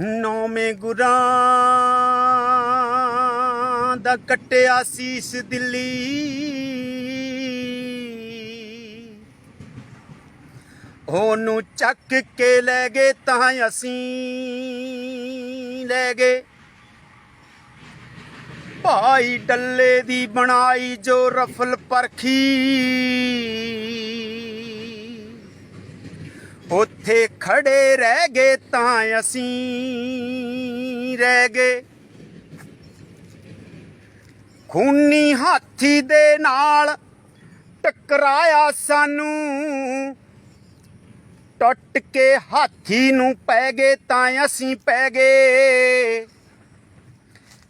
ਨੌਵੇਂ ਗੁਰਾਂ ਦਾ ਕੱਟਿਆ ਸੀਸ ਦਿੱਲੀ। ਉਹਨੂੰ ਚੱਕ ਕੇ ਲੈ ਗਏ ਤਾਂ ਅਸੀਂ ਲੈ ਗਏ। ਭਾਈ ਡੱਲੇ ਦੀ ਬਣਾਈ ਜੋ ਰਫਲ ਪਰਖੀ। ਉੱਥੇ ਖੜੇ ਰਹਿ ਗਏ ਤਾਂ ਅਸੀਂ ਰਹਿ ਗਏ। ਖੂਨੀ ਹਾਥੀ ਦੇ ਨਾਲ ਟਕਰਾਇਆ ਸਾਨੂੰ। ਟੁੱਟ ਕੇ ਹਾਥੀ ਨੂੰ ਪੈ ਗਏ ਤਾਂ ਅਸੀਂ ਪੈ ਗਏ।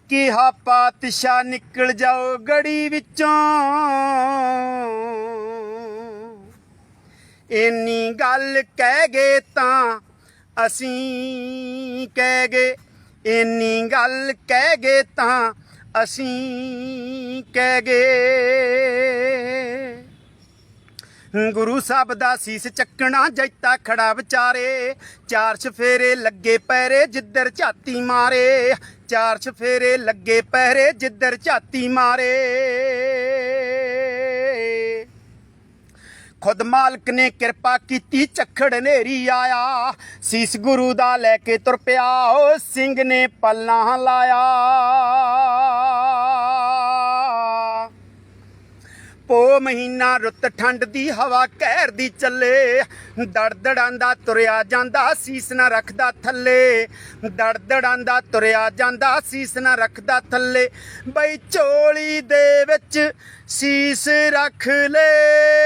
ਕਿਹਾ ਪਾਤਸ਼ਾਹ ਨਿਕਲ ਜਾਓ ਗੜੀ ਵਿੱਚੋਂ। ਇੰਨੀ ਗੱਲ ਕਹਿ ਗਏ ਤਾਂ ਅਸੀਂ ਕਹਿ ਗਏ, ਇੰਨੀ ਗੱਲ ਕਹਿ ਗਏ ਤਾਂ ਅਸੀਂ ਕਹਿ ਗਏ। ਗੁਰੂ ਸਾਹਿਬ ਦਾ ਸੀਸ ਚੱਕਣਾ ਜੈਤਾ ਖੜਾ ਵਿਚਾਰੇ, ਚਾਰ ਛਫੇਰੇ ਲੱਗੇ ਪੈਰੇ ਜਿੱਧਰ ਝਾਤੀ ਮਾਰੇ, ਚਾਰ ਛਫੇਰੇ ਲੱਗੇ ਪੈਰੇ ਜਿੱਧਰ ਝਾਤੀ ਮਾਰੇ। ਖੁਦ ਮਾਲਕ ਨੇ ਕਿਰਪਾ ਕੀਤੀ, ਝੱਖੜ ਨੇਰੀ ਆਇਆ। ਸੀਸ ਗੁਰੂ ਦਾ ਲੈ ਕੇ ਤੁਰ ਪਿਆ ਓ ਸਿੰਘ ਨੇ ਪੱਲਾ ਲਾਇਆ। ਪੋ ਮਹੀਨਾ ਰੁੱਤ ਠੰਡ ਦੀ, ਹਵਾ ਕਹਿਰ ਦੀ ਚੱਲੇ। ਦੜਦੜਾਂਦਾ ਤੁਰਿਆ ਜਾਂਦਾ, ਸੀਸ ਨਾ ਰੱਖਦਾ ਥੱਲੇ। ਦੜਦੜਾਂਦਾ ਤੁਰਿਆ ਜਾਂਦਾ, ਸੀਸ ਨਾ ਰੱਖਦਾ ਥੱਲੇ। ਬਈ ਚੋਲੀ ਦੇ ਵਿੱਚ ਸੀਸ ਰੱਖ ਲੈ।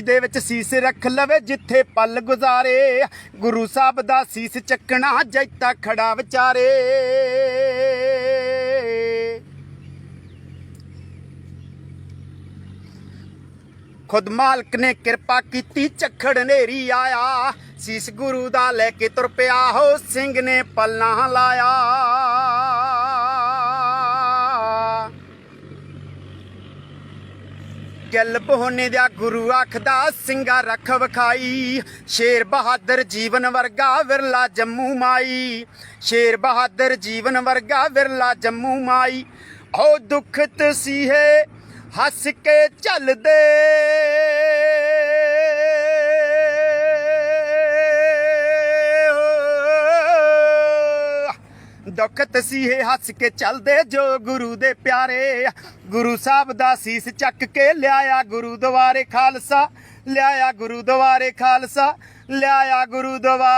ਝੋਲੀ ਦੇ ਵਿੱਚ ਸੀਸ ਰੱਖ ਲਵੇ, ਜਿੱਥੇ ਪਲ ਗੁਜ਼ਾਰੇ। ਗੁਰੂ ਸਾਹਿਬ ਦਾ ਸੀਸ ਚੱਕਣਾ, ਜੈਤਾ ਖੜਾ ਵਿਚਾਰੇ। ਖੁਦ ਮਾਲਕ ਨੇ ਕਿਰਪਾ ਕੀਤੀ, ਝੱਖੜ ਨੇਰੀ ਆਇਆ। ਸੀਸ ਗੁਰੂ ਦਾ ਲੈ ਕੇ ਤੁਰ ਪਿਆ ਹੋ ਸਿੰਘ ਨੇ ਪੱਲਾ ਲਾਇਆ। ਗਿੱਲ ਪਹੋਨੇ ਦਾ ਗੁਰੂ ਆਖਦਾ, ਸਿੰਘਾ ਰੱਖ ਵਖਾਈ। ਸ਼ੇਰ ਬਹਾਦਰ ਜੀਵਨ ਵਰਗਾ ਵਿਰਲਾ ਜੰਮੂ ਮਾਈ। ਸ਼ੇਰ ਬਹਾਦਰ ਜੀਵਨ ਵਰਗਾ ਵਿਰਲਾ ਜੰਮੂ ਮਾਈ। ਓ ਦੁੱਖ ਤਸੀਹੇ ਹੱਸ ਕੇ ਚੱਲਦੇ ਦੁੱਖ ਤਸੀਹੇ ਹੱਸ ਕੇ ਚੱਲਦੇ ਜੋ ਗੁਰੂ ਦੇ ਪਿਆਰੇ। ਗੁਰੂ ਸਾਹਿਬ ਦਾ ਸੀਸ ਚੱਕ ਕੇ ਲਿਆਇਆ ਗੁਰੂ ਦਵਾਰੇ ਖਾਲਸਾ, ਲਿਆਇਆ ਗੁਰੂ ਦਵਾਰੇ ਖਾਲਸਾ, ਲਿਆਇਆ ਗੁਰੂ ਦਵਾਰੇ